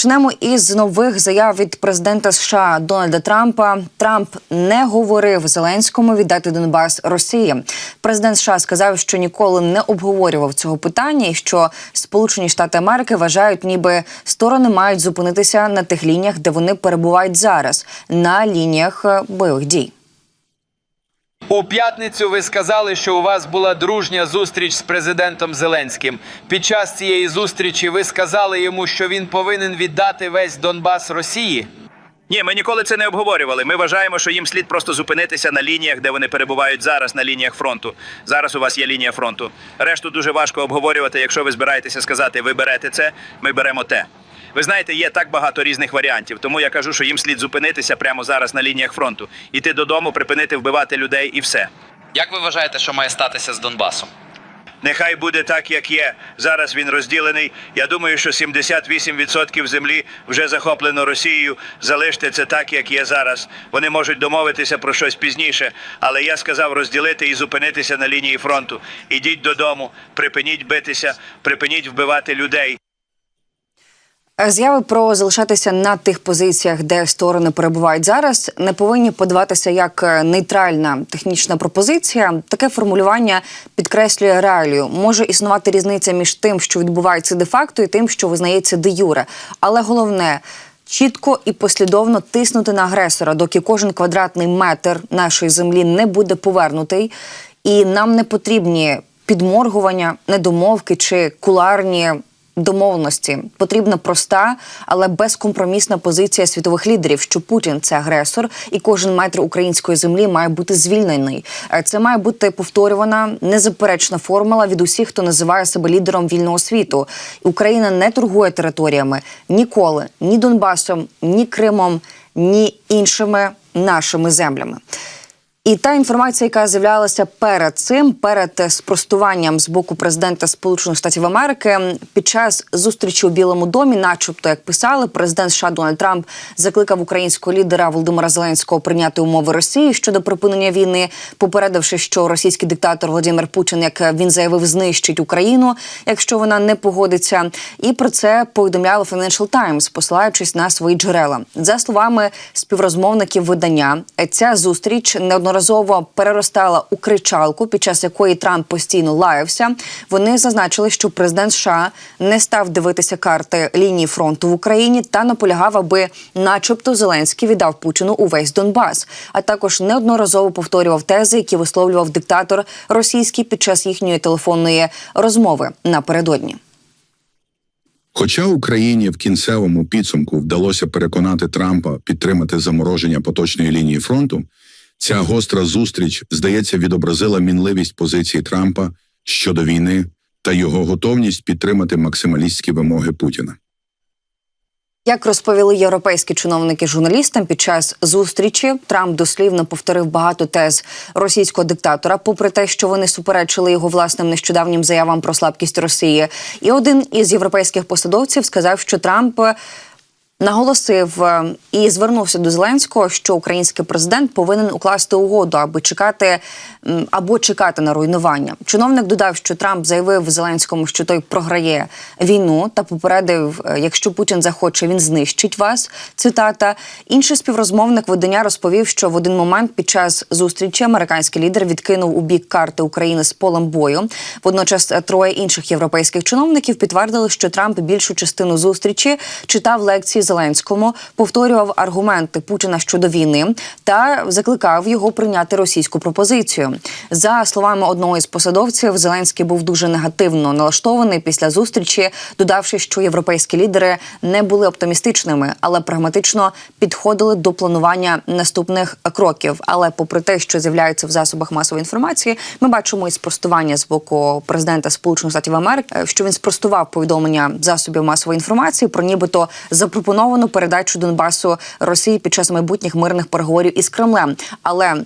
Почнемо із нових заяв від президента США Дональда Трампа. Трамп не говорив Зеленському віддати Донбас Росії. Президент США сказав, що ніколи не обговорював цього питання, і що Сполучені Штати Америки вважають, ніби сторони мають зупинитися на тих лініях, де вони перебувають зараз, на лініях бойових дій. У п'ятницю ви сказали, що у вас була дружня зустріч з президентом Зеленським. Під час цієї зустрічі ви сказали йому, що він повинен віддати весь Донбас Росії. Ні, ми ніколи це не обговорювали. Ми вважаємо, що їм слід просто зупинитися на лініях, де вони перебувають зараз, на лініях фронту. Зараз у вас є лінія фронту. Решту дуже важко обговорювати. Якщо ви збираєтеся сказати, ви берете це, ми беремо те. Ви знаєте, є так багато різних варіантів, тому я кажу, що їм слід зупинитися прямо зараз на лініях фронту, іти додому, припинити вбивати людей і все. Як ви вважаєте, що має статися з Донбасом? Нехай буде так, як є. Зараз він розділений. Я думаю, що 78% землі вже захоплено Росією. Залиште це так, як є зараз. Вони можуть домовитися про щось пізніше. Але я сказав розділити і зупинитися на лінії фронту. Ідіть додому, припиніть битися, припиніть вбивати людей. Заяви про залишатися на тих позиціях, де сторони перебувають зараз, не повинні подаватися як е, нейтральна технічна пропозиція. Таке формулювання підкреслює реалію. Може існувати різниця між тим, що відбувається де-факто, і тим, що визнається де юре. Але головне. Чітко і послідовно тиснути на агресора, доки кожен квадратний метр нашої землі не буде повернутий, і нам не потрібні підморгування, недомовки чи куларні домовленості. Потрібна проста, але безкомпромісна позиція світових лідерів, що Путін це агресор, і кожен метр української землі має бути звільнений. Е, Це має бути повторювана незаперечна формула від усіх, хто називає себе лідером вільного світу. Україна не торгує територіями ніколи, ні Донбасом, ні Кримом, ні іншими нашими землями. І та інформація, яка з'являлася перед цим, перед е, спростуванням з боку президента Сполучених Штатів Америки, під час зустрічі у Білому домі, начебто, як писали, президент США Дональд Трамп закликав українського лідера Володимира Зеленського прийняти умови Росії щодо припинення війни, попередивши, що російський диктатор Володимир Путін, як він заявив, знищить Україну, якщо вона не погодиться. І про це повідомляла Financial Times, посилаючись на свої джерела. За словами співрозмовників видання, ця зустріч неодноразово переростала у кричалку, під час якої Трамп постійно лаявся. Вони зазначили, що президент США не став дивитися карти лінії фронту в Україні та наполягав, аби, начебто, Зеленський віддав Путіну увесь Донбас, а також неодноразово повторював тези, які висловлював диктатор російський під час їхньої телефонної розмови напередодні. Хоча Україні в кінцевому підсумку вдалося переконати Трампа підтримати замороження поточної лінії фронту, ця гостра зустріч, здається, відобразила мінливість позиції Трампа щодо війни та його готовність підтримати максималістські вимоги Путіна. Як розповіли європейські чиновники журналістам під час зустрічі, Трамп дослівно повторив багато тез російського диктатора, попри те, що вони суперечили його власним нещодавнім заявам про слабкість Росії. І один із європейських посадовців сказав, що Трамп. Наголосив е, і звернувся до Зеленського, що український президент повинен укласти угоду, аби чекати або чекати на руйнування. Чиновник додав, що Трамп заявив Зеленському, що той програє війну, та попередив, е, якщо Путін захоче, він знищить вас. Цитата. Інший співрозмовник видання розповів, що в один момент під час зустрічі американський лідер відкинув у бік карти України з полем бою. Водночас е, троє інших європейських чиновників підтвердили, що Трамп більшу частину зустрічі читав лекції Зеленському, повторював аргументи Путіна щодо війни та закликав його прийняти російську пропозицію. За словами одного із посадовців, Зеленський був дуже негативно налаштований після зустрічі, додавши, що європейські лідери не були оптимістичними, але прагматично підходили до планування наступних кроків. Але, попри те, що з'являються в засобах масової інформації, ми бачимо і спростування з боку президента Сполучених Штатів Америки, що він спростував повідомлення засобів масової інформації про нібито запропоновану передачу Донбасу Росії під час майбутніх мирних переговорів із Кремлем. Але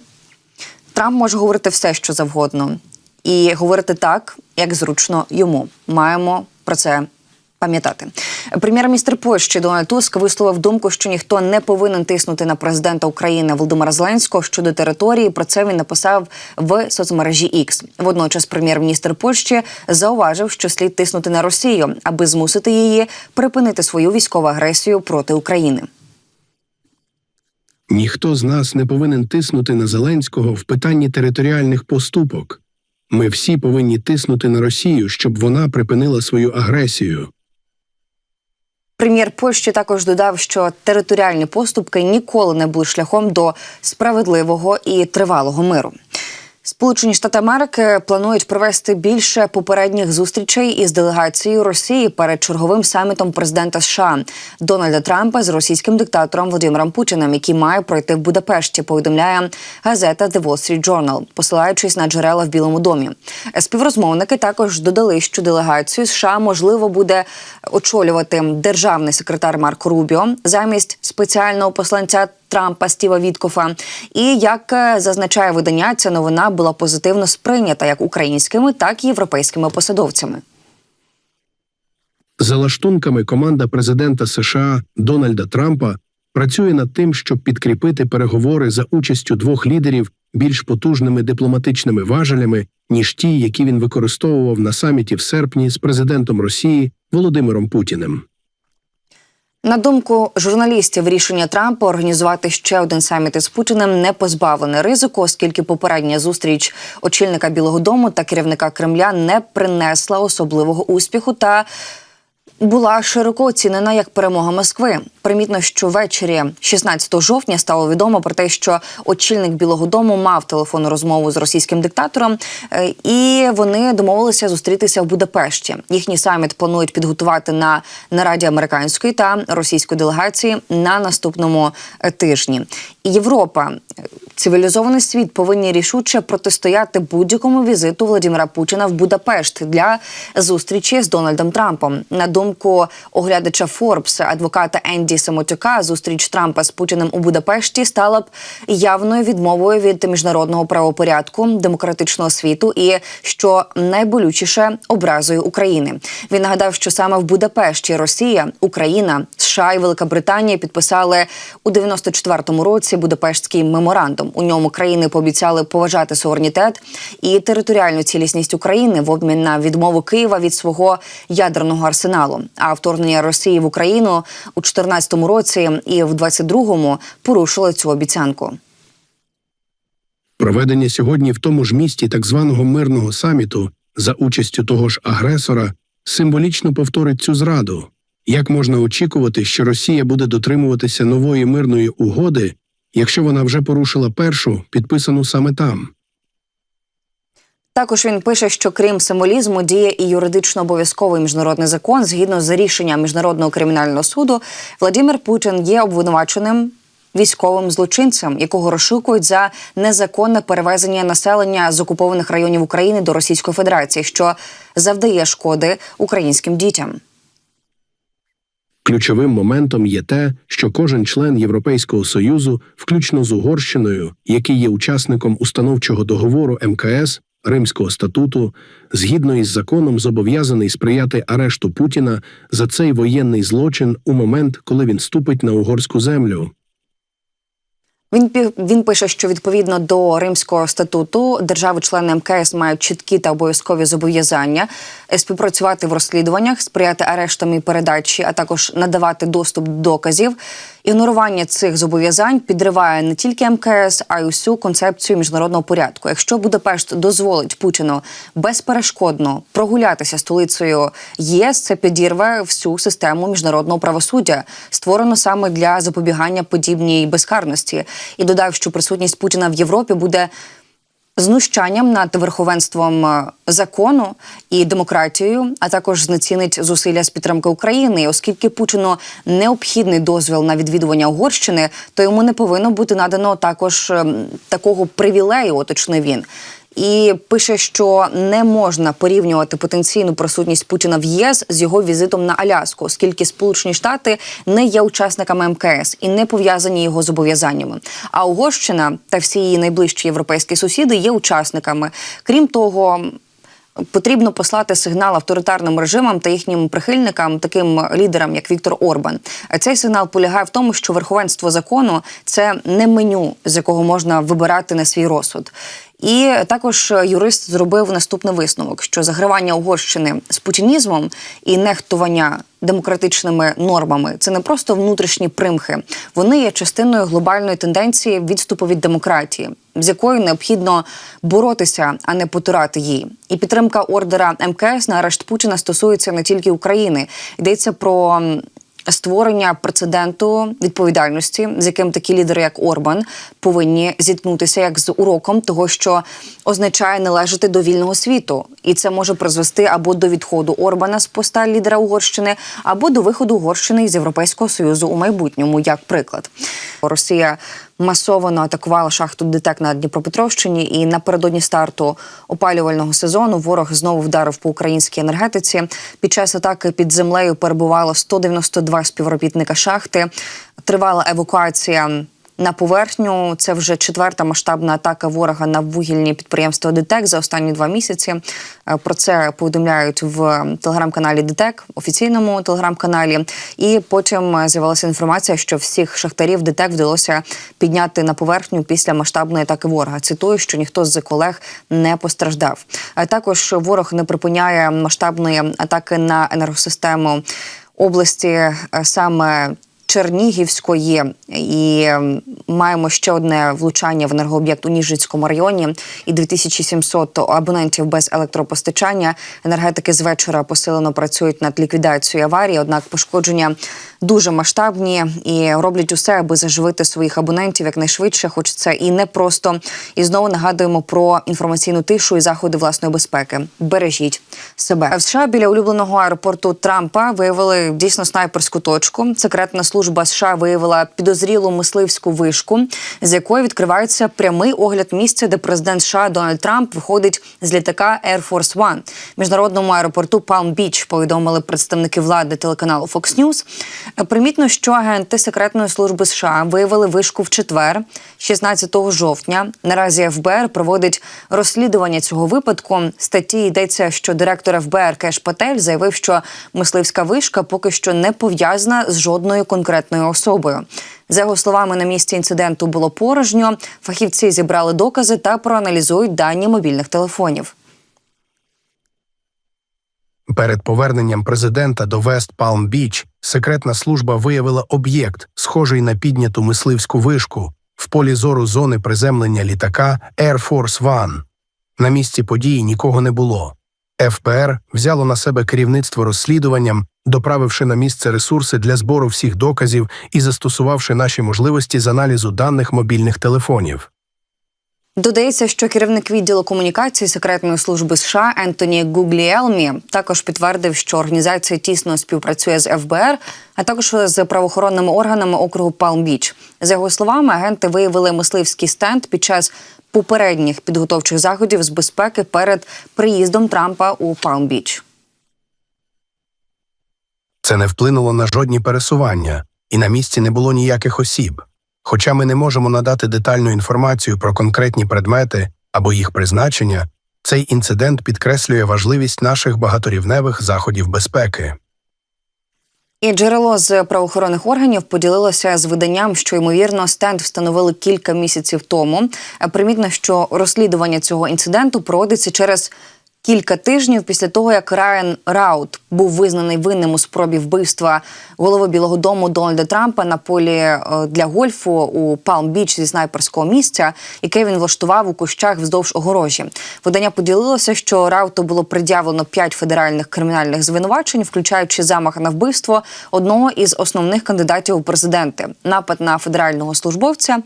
Трамп може говорити все, що завгодно, і говорити так, як зручно йому. Маємо про це пам'ятати. Прем'єр-міністр Польщі Дональд Туск висловив думку, що ніхто не повинен тиснути на президента України Володимира Зеленського щодо території. Про це він написав в соцмережі X. Водночас, прем'єр-міністр Польщі зауважив, що слід тиснути на Росію, аби змусити її припинити свою військову агресію проти України. Ніхто з нас не повинен тиснути на Зеленського в питанні територіальних поступок. Ми всі повинні тиснути на Росію, щоб вона припинила свою агресію. Прем'єр Польщі також додав, що територіальні поступки ніколи не були шляхом до справедливого і тривалого миру. Сполучені Штати Америки планують провести більше попередніх зустрічей із делегацією Росії перед черговим самітом президента США Дональда Трампа з російським диктатором Володимиром Путіним, який має пройти в Будапешті. Повідомляє газета The Wall Street Journal, посилаючись на джерела в Білому домі. Співрозмовники також додали, що делегацію США можливо буде очолювати державний секретар Марко Рубіо замість спеціального посланця Трампа Стіва Віткофа. І як е, зазначає видання, ця новина була позитивно сприйнята як українськими, так і європейськими посадовцями. За лаштунками команда президента США Дональда Трампа працює над тим, щоб підкріпити переговори за участю двох лідерів більш потужними дипломатичними важелями, ніж ті, які він використовував на саміті в серпні з президентом Росії Володимиром Путіним. На думку журналістів, рішення Трампа організувати ще один саміт із Путіним не позбавлене ризику, оскільки попередня зустріч очільника Білого Дому та керівника Кремля не принесла особливого успіху та була широко оцінена як перемога Москви. Примітно, що ввечері 16 жовтня стало відомо про те, що очільник Білого Дому мав телефонну розмову з російським диктатором, е, і вони домовилися зустрітися в Будапешті. Їхній саміт планують підготувати на нараді американської та російської делегації на наступному е, тижні. Європа, е, цивілізований світ повинні рішуче протистояти будь-якому візиту Владимира Путіна в Будапешт для зустрічі з Дональдом Трампом. На думку оглядача Форбс, адвоката Енді Самотюка, зустріч Трампа з Путіним у Будапешті стала б явною відмовою від міжнародного правопорядку, демократичного світу і що найболючіше образою України. Він нагадав, що саме в Будапешті Росія, Україна, США і Велика Британія підписали у 94-му році Будапештський меморандум. У ньому країни пообіцяли поважати суверенітет і територіальну цілісність України в обмін на відмову Києва від свого ядерного арсеналу. А вторгнення Росії в Україну у 14-му році і в 22-му порушило цю обіцянку. Проведення сьогодні в тому ж місті так званого мирного саміту за участю того ж агресора символічно повторить цю зраду. Як можна очікувати, що Росія буде дотримуватися нової мирної угоди, якщо вона вже порушила першу, підписану саме там? Також він пише, що крім символізму діє і юридично обов'язковий міжнародний закон. Згідно з рішенням міжнародного кримінального суду, Владимир Путін є обвинуваченим. Військовим злочинцем, якого розшукують за незаконне перевезення населення з окупованих районів України до Російської Федерації, що завдає шкоди українським дітям. Ключовим моментом є те, що кожен член Європейського союзу, включно з Угорщиною, який є учасником установчого договору МКС Римського статуту, згідно із законом зобов'язаний сприяти арешту Путіна за цей воєнний злочин у момент, коли він ступить на угорську землю. Він він пише, що відповідно до Римського статуту держави-члени МКС мають чіткі та обов'язкові зобов'язання е, співпрацювати в розслідуваннях, сприяти арештам і передачі, а також надавати доступ до доказів. Ігнорування цих зобов'язань підриває не тільки МКС, а й усю концепцію міжнародного порядку. Якщо Будапешт дозволить Путіну безперешкодно прогулятися столицею ЄС, це підірве всю систему міжнародного правосуддя, створену саме для запобігання подібній безкарності, і додав, що присутність Путіна в Європі буде знущанням над верховенством е, закону і демократією, а також знецінить зусилля з підтримки України. Оскільки Путіну необхідний дозвіл на відвідування Угорщини, то йому не повинно бути надано також ем, такого привілею, уточнив він. І пише, що не можна порівнювати потенційну присутність Путіна в ЄС з його візитом на Аляску, оскільки Сполучені Штати не є учасниками МКС і не пов'язані його зобов'язаннями. А Угорщина та всі її найближчі європейські сусіди є учасниками. Крім того. Потрібно послати сигнал авторитарним режимам та їхнім прихильникам, таким лідерам, як Віктор Орбан. Цей сигнал полягає в тому, що верховенство закону це не меню, з якого можна вибирати на свій розсуд. І також юрист зробив наступний висновок: що загравання Угорщини з путінізмом і нехтування демократичними нормами це не просто внутрішні примхи, вони є частиною глобальної тенденції відступу від демократії, з якою необхідно боротися, а не потурати її. І підтримка ордера МКС на арешт Путіна стосується не тільки України, йдеться про. Створення прецеденту відповідальності, з яким такі лідери, як Орбан, повинні зіткнутися як з уроком того, що означає належати до вільного світу, і це може призвести або до відходу Орбана з поста лідера Угорщини, або до виходу Угорщини із Європейського союзу у майбутньому, як приклад. Росія масово атакувала шахту ДТЕК на Дніпропетровщині, і напередодні старту опалювального сезону ворог знову вдарив по українській енергетиці. Під час атаки під землею перебувало 192 співробітника шахти. Тривала евакуація. На поверхню це вже четверта масштабна атака ворога на вугільні підприємства ДТЕК за останні два місяці. Е, Про це повідомляють в телеграм-каналі ДТЕК, офіційному телеграм-каналі. І потім е, з'явилася інформація, що всіх шахтарів ДТЕК вдалося підняти на поверхню після масштабної атаки ворога. Цитую, що ніхто з колег не постраждав. Е, Також ворог не припиняє масштабної атаки на енергосистему області саме. Чернігівської і маємо ще одне влучання в енергооб'єкт у Ніжицькому районі. І 2700 абонентів без електропостачання. Енергетики з вечора посилено працюють над ліквідацією аварії. Однак пошкодження дуже масштабні і роблять усе, аби заживити своїх абонентів якнайшвидше, хоч це і не просто. І знову нагадуємо про інформаційну тишу і заходи власної безпеки. Бережіть себе в США біля улюбленого аеропорту Трампа виявили дійсно снайперську точку. Секретна служба США виявила підозрілу мисливську вишку, з якої відкривається прямий огляд місця, де президент США Дональд Трамп виходить з літака Air Force One. Міжнародному аеропорту Beach повідомили представники влади телеканалу Fox News. Примітно, що агенти секретної служби США виявили вишку в четвер, 16 жовтня. Наразі ФБР проводить розслідування цього випадку. Статті йдеться, що директор ФБР Кеш Патель заявив, що мисливська вишка поки що не пов'язана з жодною конкретною особою. За його словами, на місці інциденту було порожньо. Фахівці зібрали докази та проаналізують дані мобільних телефонів. Перед поверненням президента до Вест Палм Біч секретна служба виявила об'єкт, схожий на підняту мисливську вишку, в полі зору зони приземлення літака Air Force One. На місці події нікого не було. ФБР взяло на себе керівництво розслідуванням, доправивши на місце ресурси для збору всіх доказів і застосувавши наші можливості з аналізу даних мобільних телефонів. Додається, що керівник відділу комунікації секретної служби США Ентоні Гугліелмі також підтвердив, що організація тісно співпрацює з ФБР, а також з правоохоронними органами округу Палм-Біч. За його словами, агенти виявили мисливський стенд під час попередніх підготовчих заходів з безпеки перед приїздом Трампа у Палм-Біч. Це не вплинуло на жодні пересування, і на місці не було ніяких осіб. Хоча ми не можемо надати детальну інформацію про конкретні предмети або їх призначення, цей інцидент підкреслює важливість наших багаторівневих заходів безпеки. І джерело з правоохоронних органів поділилося з виданням, що ймовірно стенд встановили кілька місяців тому. Е, Примітно, що розслідування цього інциденту проводиться через кілька тижнів після того, як Райан Раут був визнаний винним у спробі вбивства голови Білого Дому Дональда Трампа на полі е, для гольфу у Палм-Біч зі снайперського місця, яке він влаштував у кущах вздовж огорожі. Видання поділилося, що Рауту було пред'явлено п'ять федеральних кримінальних звинувачень, включаючи замах на вбивство одного із основних кандидатів у президенти, напад на федерального службовця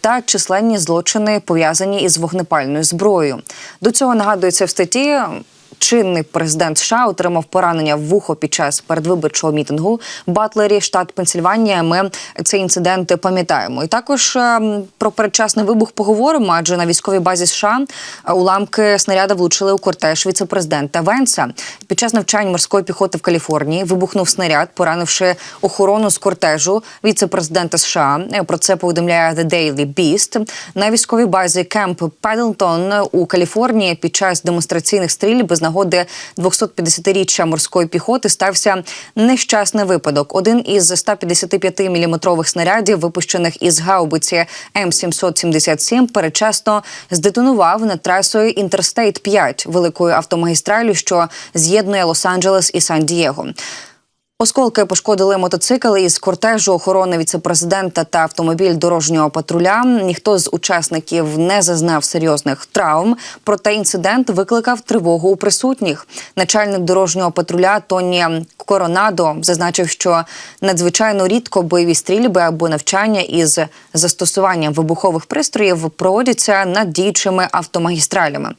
та численні злочини пов'язані із вогнепальною зброєю. До цього нагадується в статті. 上 Чинний президент США отримав поранення в вухо під час передвиборчого мітингу Батлері, штат Пенсільванія. Ми цей інцидент пам'ятаємо. І також ем, про передчасний вибух поговоримо. Адже на військовій базі США е, уламки снаряда влучили у кортеж віцепрезидента Венса. Під час навчань морської піхоти в Каліфорнії вибухнув снаряд, поранивши охорону з кортежу віцепрезидента США. Е, Про це повідомляє The Daily Beast. На військовій базі Кемп Педлтон у Каліфорнії під час демонстраційних стрільб з нагоди нагоди 250-річчя морської піхоти стався нещасний випадок. Один із 155-мм снарядів, випущених із гаубиці М777, перечасно здетонував над трасою Інтерстейт 5 великою автомагістралю, що з'єднує Лос-Анджелес і Сан-Дієго. Осколки пошкодили мотоцикл із кортежу охорони віцепрезидента та автомобіль дорожнього патруля. Ніхто з учасників не зазнав серйозних травм. Проте інцидент викликав тривогу у присутніх. Начальник дорожнього патруля Тоні Коронадо зазначив, що надзвичайно рідко бойові стрільби або навчання із застосуванням вибухових пристроїв проводяться над діючими автомагістралями.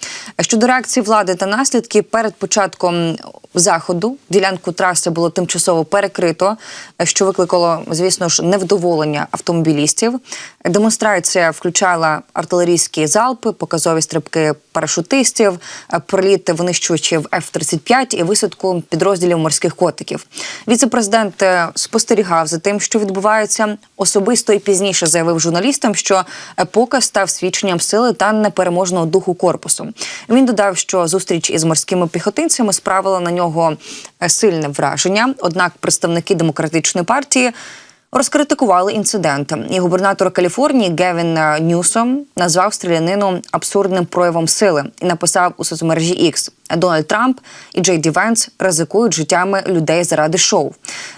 Щодо реакції влади та наслідки перед початком заходу ділянку траси було тимчасово перекрито, що викликало, звісно ж, невдоволення автомобілістів. Демонстрація включала артилерійські залпи, показові стрибки парашутистів, проліт винищувачів F-35 і висадку підрозділів морських котиків. Віце-президент е, спостерігав за тим, що відбувається особисто і пізніше заявив журналістам, що е, показ став свідченням сили та непереможного духу корпусу. Він додав, що зустріч із морськими піхотинцями справила на нього е, сильне враження. Однак представники демократичної партії. Розкритикували інцидент. І губернатор Каліфорнії Гевін Ньюсом назвав стрілянину абсурдним проявом сили і написав у соцмережі X Дональд Трамп і Джей Ді Венс ризикують життями людей заради шоу.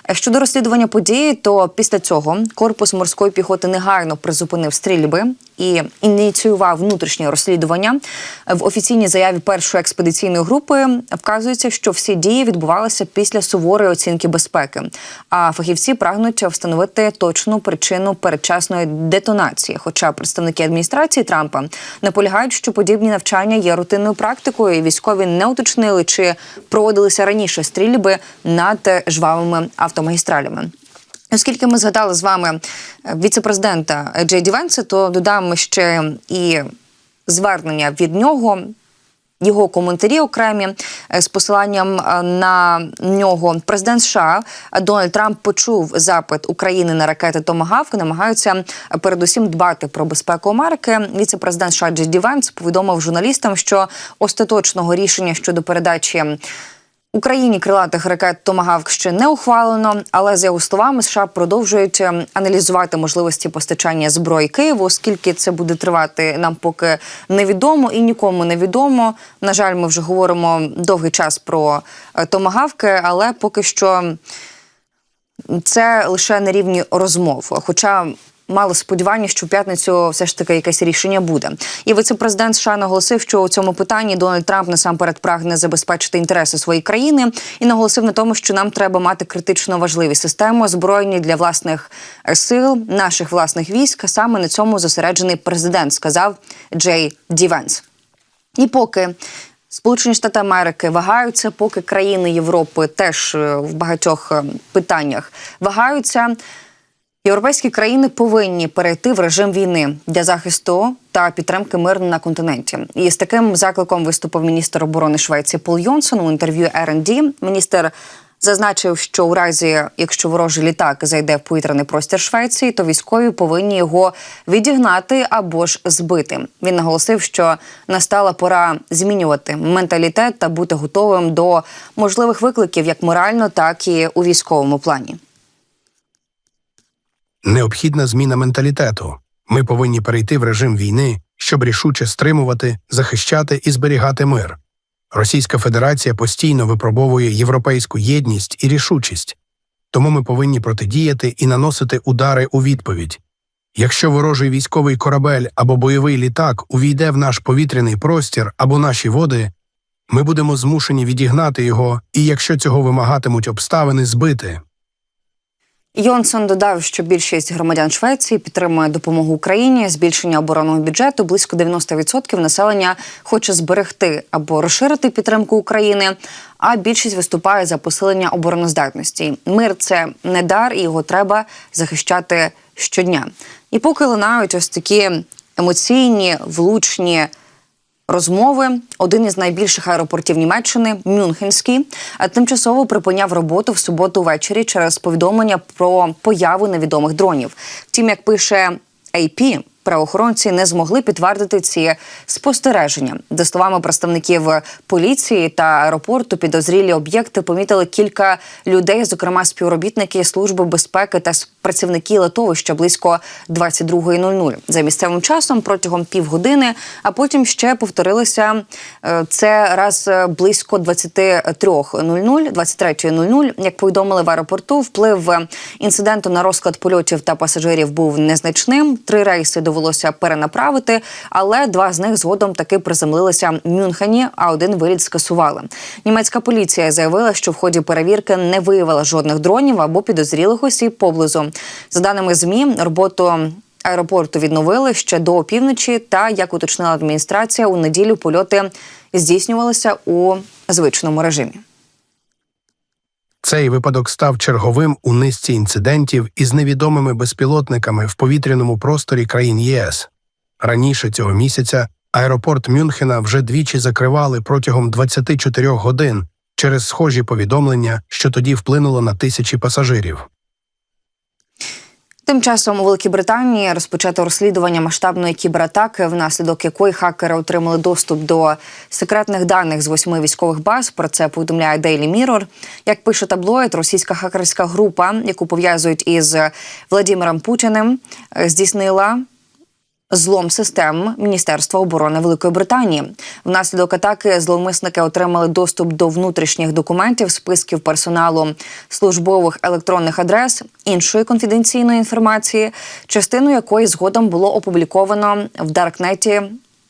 Е, Щодо розслідування події, то після цього корпус морської піхоти негайно призупинив стрільби і ініціював внутрішнє розслідування. В офіційній заяві першої експедиційної групи вказується, що всі дії відбувалися після суворої оцінки безпеки. А фахівці прагнуть встановити точну причину передчасної детонації. Хоча представники адміністрації Трампа наполягають, що подібні навчання є рутинною практикою, і військові не уточнили, чи проводилися раніше стрільби над жвавими автомагістралями. Оскільки ми згадали з вами е, віцепрезидента Джей Ді Венса, то додамо ще і звернення від нього. Його коментарі окремі е, з посиланням е, на нього президент США Дональд Трамп почув запит України на ракети Томагавк. Намагаються передусім дбати про безпеку Америки. Віце-президент США Джей Ді Венс повідомив журналістам, що остаточного рішення щодо передачі. Україні крилатих ракет Томагавк ще не ухвалено, але за його словами США продовжують ем, аналізувати можливості постачання зброї Києву. Оскільки це буде тривати, нам поки невідомо і нікому не відомо. На жаль, ми вже говоримо довгий час про е, томагавки, але поки що це лише на рівні розмов. Хоча мало сподівання, що в п'ятницю все ж таки якесь рішення буде. І віце-президент США наголосив, що у цьому питанні Дональд Трамп насамперед прагне забезпечити інтереси своєї країни і наголосив на тому, що нам треба мати критично важливі системи озброєні для власних е, сил, наших власних військ. Саме на цьому зосереджений президент, сказав Джей Ді Венс. І поки Сполучені Штати Америки вагаються, поки країни Європи теж е, в багатьох е, питаннях вагаються. Європейські країни повинні перейти в режим війни для захисту та підтримки миру на континенті. І з таким закликом виступив міністр оборони Швеції Пол Йонсон у інтерв'ю R&D. Міністр зазначив, що у разі, якщо ворожий літак зайде в повітряний простір Швеції, то військові повинні його відігнати або ж збити. Він наголосив, що настала пора змінювати менталітет та бути готовим до можливих викликів як морально, так і у військовому плані. Необхідна зміна менталітету. Ми повинні перейти в режим війни, щоб рішуче стримувати, захищати і зберігати мир. Російська Федерація постійно випробовує європейську єдність і рішучість, тому ми повинні протидіяти і наносити удари у відповідь. Якщо ворожий військовий корабель або бойовий літак увійде в наш повітряний простір або наші води, ми будемо змушені відігнати його, і якщо цього вимагатимуть обставини, збити. Йонсон додав, що більшість громадян Швеції підтримує допомогу Україні, збільшення оборонного бюджету. Близько 90% населення хоче зберегти або розширити підтримку України. А більшість виступає за посилення обороноздатності. Мир це не дар, і його треба захищати щодня. І поки лунають ось такі емоційні, влучні розмови. Один із найбільших аеропортів Німеччини, Мюнхенський, тимчасово припиняв роботу в суботу ввечері через повідомлення про появу невідомих дронів. Втім, як пише AP, правоохоронці не змогли підтвердити ці спостереження. За словами представників поліції та аеропорту, підозрілі об'єкти помітили кілька людей, зокрема співробітники служби безпеки та працівники литовища близько 22.00 за місцевим часом протягом півгодини. А потім ще повторилися е, це раз е, близько 23.00, 23.00. Як повідомили в аеропорту, вплив е, інциденту на розклад польотів та пасажирів був незначним. Три рейси довелося перенаправити, але два з них згодом таки приземлилися в Мюнхені, а один виліт скасували. Німецька поліція заявила, що в ході перевірки не виявила жодних дронів або підозрілих осіб поблизу. За даними змі, роботу. Аеропорту відновили ще до опівночі, та як уточнила адміністрація, у неділю польоти здійснювалися у звичному режимі. Цей випадок став черговим у низці інцидентів із невідомими безпілотниками в повітряному просторі країн ЄС. Раніше цього місяця аеропорт Мюнхена вже двічі закривали протягом 24 годин через схожі повідомлення, що тоді вплинуло на тисячі пасажирів. Тим часом у Великій Британії розпочато розслідування масштабної кібератаки, внаслідок якої хакери отримали доступ до секретних даних з восьми військових баз. Про це повідомляє Daily Mirror. Як пише таблоїд, російська хакерська група, яку пов'язують із Владимиром Путіним, е, здійснила злом систем Міністерства оборони Великої Британії. Внаслідок атаки зловмисники отримали доступ до внутрішніх документів, списків персоналу, службових електронних адрес, іншої конфіденційної інформації, частину якої згодом було опубліковано в Даркнеті.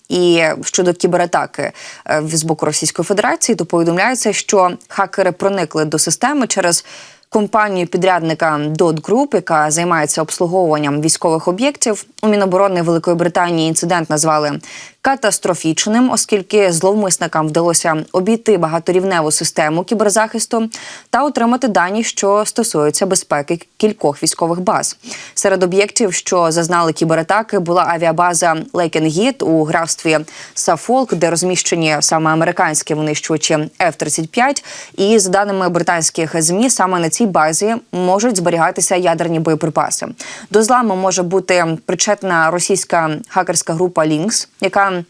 І щодо кібератаки е, з боку Російської Федерації, то повідомляється, що хакери проникли до системи через компанію підрядника Dot Group, яка займається обслуговуванням військових об'єктів. У Міноборони Великої Британії інцидент назвали катастрофічним, оскільки зловмисникам вдалося обійти багаторівневу систему кіберзахисту та отримати дані, що стосуються безпеки кількох військових баз. Серед об'єктів, що зазнали кібератаки, була авіабаза Лейкенгіт у графстві Сафолк, де розміщені саме американські винищувачі F-35. І за даними британських змі, саме на цій базі можуть зберігатися ядерні боєприпаси. До зламу може бути причетна російська хакерська група Lynx, яка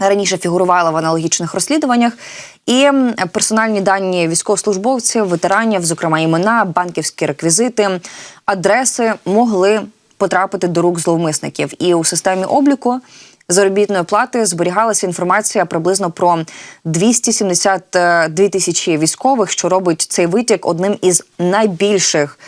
раніше фігурувала в аналогічних розслідуваннях. І персональні дані військовослужбовців, ветеранів, зокрема імена, банківські реквізити, адреси могли потрапити до рук зловмисників. І у системі обліку заробітної плати зберігалася інформація приблизно про 272 тисячі військових, що робить цей витік одним із найбільших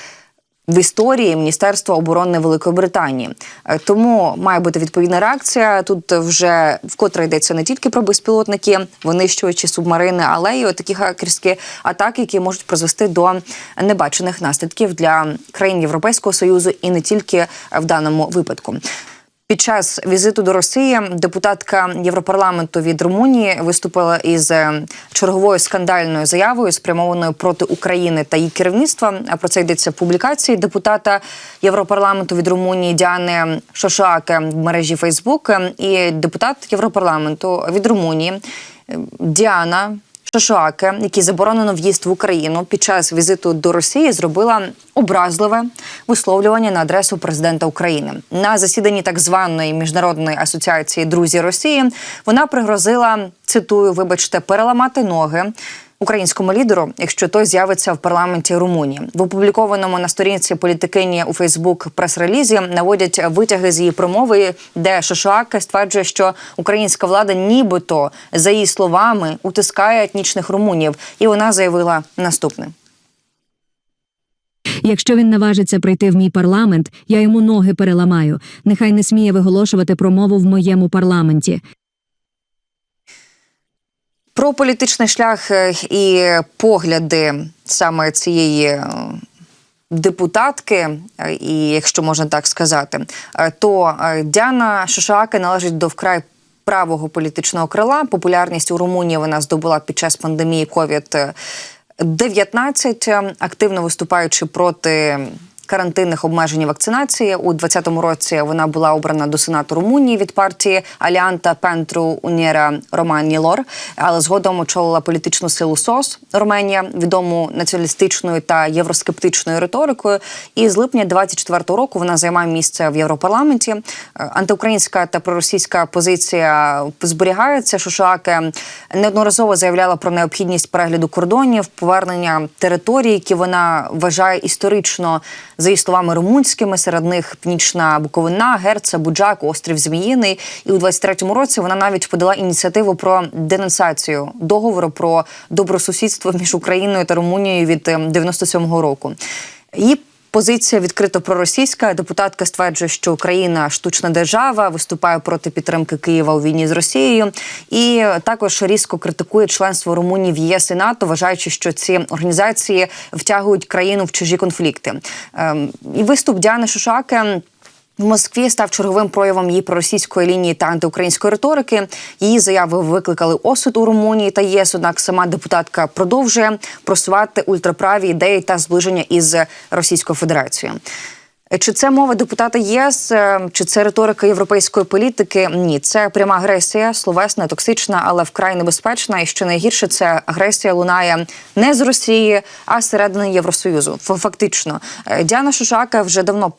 в історії Міністерства оборони Великої Британії. Е, Тому має бути відповідна реакція. Тут вже вкотре йдеться не тільки про безпілотники, винищувачі субмарини, але й такі хакерські атаки, які можуть призвести до небачених наслідків для країн Європейського союзу і не тільки в даному випадку. Під час візиту до Росії депутатка Європарламенту від Румунії виступила із е, черговою скандальною заявою, спрямованою проти України та її керівництва. А про це йдеться в публікації депутата Європарламенту від Румунії Діани Шошаке в мережі Фейсбук. І депутат Європарламенту від Румунії е, Діана. Шошуаке, який заборонено в'їзд в Україну під час візиту до Росії, зробила образливе висловлювання на адресу президента України на засіданні так званої міжнародної асоціації Друзі Росії. Вона пригрозила цитую, вибачте, переламати ноги. Українському лідеру, якщо той з'явиться в парламенті Румунії, в опублікованому на сторінці політикині у Фейсбук прес-релізі наводять витяги з її промови, де Шошуаке стверджує, що українська влада, нібито за її словами, утискає етнічних румунів, і вона заявила наступне. Якщо він наважиться прийти в мій парламент, я йому ноги переламаю. Нехай не сміє виголошувати промову в моєму парламенті. Про політичний шлях е, і погляди саме цієї е, депутатки, е, і якщо можна так сказати, то Діана Шошаке належить до вкрай правого політичного крила. Популярність у Румунії вона здобула під час пандемії COVID-19, активно виступаючи проти карантинних обмежень вакцинації. У 2020 році вона була обрана до сенату Румунії від партії Аліанта Пентру Уніра Романі Лор, але згодом очолила політичну силу СОС Руменія, відому націоналістичною та євроскептичною риторикою. І з липня 24 року вона займає місце в Європарламенті. Е, Антиукраїнська та проросійська позиція зберігається. Шушаке неодноразово заявляла про необхідність перегляду кордонів, повернення територій, які вона вважає історично, за її словами, румунськими. Серед них Північна Буковина, Герце, Буджак, Острів Зміїний. І у 23-му році вона навіть подала ініціативу про денонсацію договору про добросусідство між Україною та Румунією від е, 97-го року. Її Позиція відкрито проросійська. Депутатка стверджує, що Україна штучна держава, виступає проти підтримки Києва у війні з Росією, і також різко критикує членство Румунії в ЄС і НАТО, вважаючи, що ці організації втягують країну в чужі конфлікти. Ем, І виступ Діани Шушаки. В Москві став черговим проявом її проросійської лінії та антиукраїнської риторики. Її заяви викликали осуд у Румунії та ЄС. Однак сама депутатка продовжує просувати ультраправі ідеї та зближення із Російською Федерацією. Чи це мова депутата ЄС, чи це риторика європейської політики? Ні, це пряма агресія, словесна, токсична, але вкрай небезпечна. І що найгірше, це агресія лунає не з Росії, а з середини Євросоюзу. Фактично, Е, Діана Шушака вже давно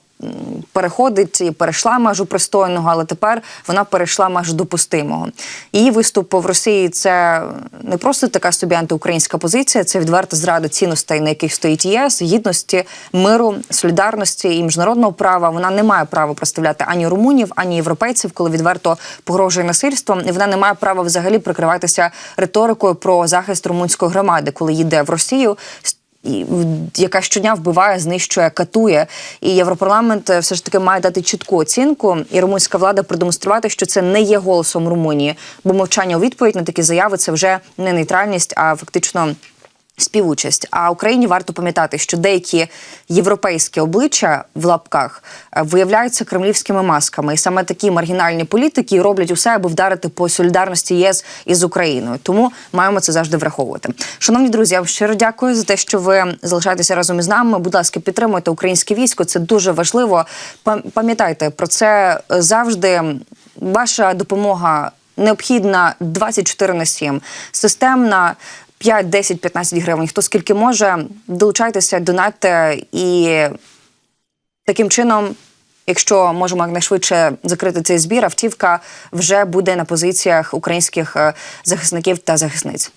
переходить і перейшла межу пристойного, але тепер вона перейшла межу допустимого. Її виступ в Росії це не просто така собі антиукраїнська позиція, це відверта зрада цінностей, на яких стоїть ЄС, гідності, миру, солідарності і міжнародного права. Вона не має права представляти ані румунів, ані європейців, коли відверто погрожує насильством. І вона не має права взагалі прикриватися риторикою про захист румунської громади, коли їде в Росію яка щодня вбиває, знищує, катує. І Європарламент е, все ж таки має дати чітку оцінку, і румунська влада продемонструвати, що це не є голосом Румунії, бо мовчання у відповідь на такі заяви це вже не нейтральність, а фактично. Співучасть, а Україні варто пам'ятати, що деякі європейські обличчя в лапках е, виявляються кремлівськими масками, і саме такі маргінальні політики роблять усе, аби вдарити по солідарності єС із Україною. Тому маємо це завжди враховувати. Шановні друзі, я вам щиро дякую за те, що ви залишаєтеся разом із нами. Будь ласка, підтримуйте українське військо. Це дуже важливо. Пам- Пам'ятайте про це завжди. Ваша допомога необхідна 24 на 7. Системна. 5, 10, 15 гривень. Хто скільки може, долучайтеся, донатьте і таким чином, якщо можемо якнайшвидше закрити цей збір, автівка вже буде на позиціях українських е, захисників та захисниць.